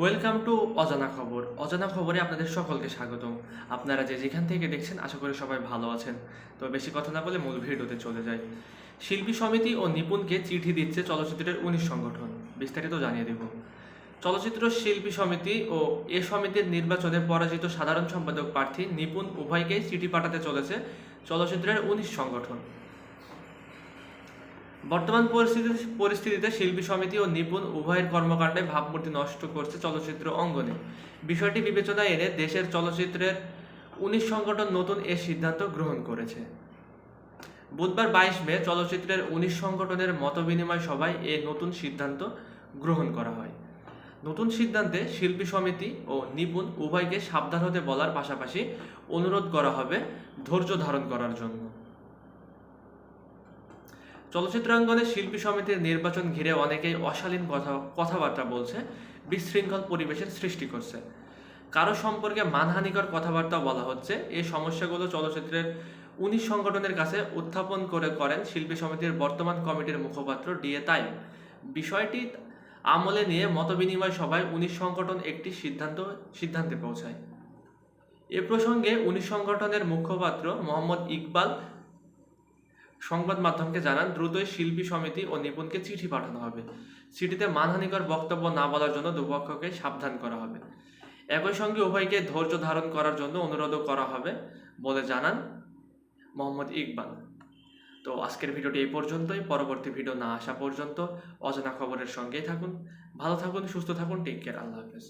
Welcome to অজানা খবর। অজানা খবরে আপনাদের সকলকে স্বাগতম। আপনারা যে যেখান থেকে দেখছেন, আশা করি সবাই ভালো আছেন। তো বেশি কথা না বলে মূল ভিডিওতে চলে যাই। শিল্পী সমিতি ও নিপুণকে চিঠি দিচ্ছে চলচ্চিত্রের উনিশ সংগঠন। বিস্তারিত জানিয়ে দেব। চলচ্চিত্র শিল্পী সমিতি ও এ সমিতির নির্বাচনে পরাজিত সাধারণ সম্পাদক প্রার্থী নিপুণ উভয়কেই চিঠি পাঠাতে চলেছে চলচ্চিত্রের উনিশ সংগঠন। বর্তমান পরিস্থিতি, পরিস্থিতিতে শিল্পী সমিতি ও নিপুণ উভয়ের কর্মকাণ্ডে ভাবমূর্তি নষ্ট করছে চলচ্চিত্র অঙ্গনে। বিষয়টি বিবেচনায় এনে দেশের চলচ্চিত্রের উনিশ সংগঠন নতুন এ সিদ্ধান্ত গ্রহণ করেছে। বুধবার বাইশ মে চলচ্চিত্রের উনিশ সংগঠনের মতবিনিময় সভায় এ নতুন সিদ্ধান্ত গ্রহণ করা হয়। নতুন সিদ্ধান্তে শিল্পী সমিতি ও নিপুণ উভয়কে সাবধান হতে বলার পাশাপাশি অনুরোধ করা হবে ধৈর্য ধারণ করার জন্য। চলচ্চিত্রাঙ্গনে শিল্পী সমিতির নির্বাচন ঘিরে অনেকেই অশালীন কথা, কথাবার্তা বলছে, বিশৃঙ্খল পরিবেশের সৃষ্টি করছে। কারও সম্পর্কে মানহানিকর কথাবার্তা বলা হচ্ছে এই সমস্যাগুলো চলচ্চিত্রের উনিশ সংগঠনের কাছে উত্থাপন করে করেন শিল্পী সমিতির বর্তমান কমিটির মুখপাত্র ডিএ তাই বিষয়টি আমলে নিয়ে মতবিনিময় সভায় উনিশ সংগঠন একটি সিদ্ধান্ত, সিদ্ধান্তে পৌঁছায়। এ প্রসঙ্গে উনিশ সংগঠনের মুখপাত্র মোহাম্মদ ইকবাল সংবাদ মাধ্যমকে জানান, দ্রুতই শিল্পী সমিতি ও নিপুণকে চিঠি পাঠানো হবে। চিঠিতে মানহানিকর বক্তব্য না বলার জন্য দুপক্ষকে সাবধান করা হবে। একই সঙ্গে উভয়কে ধৈর্য ধারণ করার জন্য অনুরোধও করা হবে বলে জানান মোহাম্মদ ইকবাল। তো আজকের ভিডিওটি এই পর্যন্তই। পরবর্তী ভিডিও না আসা পর্যন্ত অজানা খবরের সঙ্গেই থাকুন। ভালো থাকুন, সুস্থ থাকুন টেক কেয়ার আল্লাহ হাফেজ।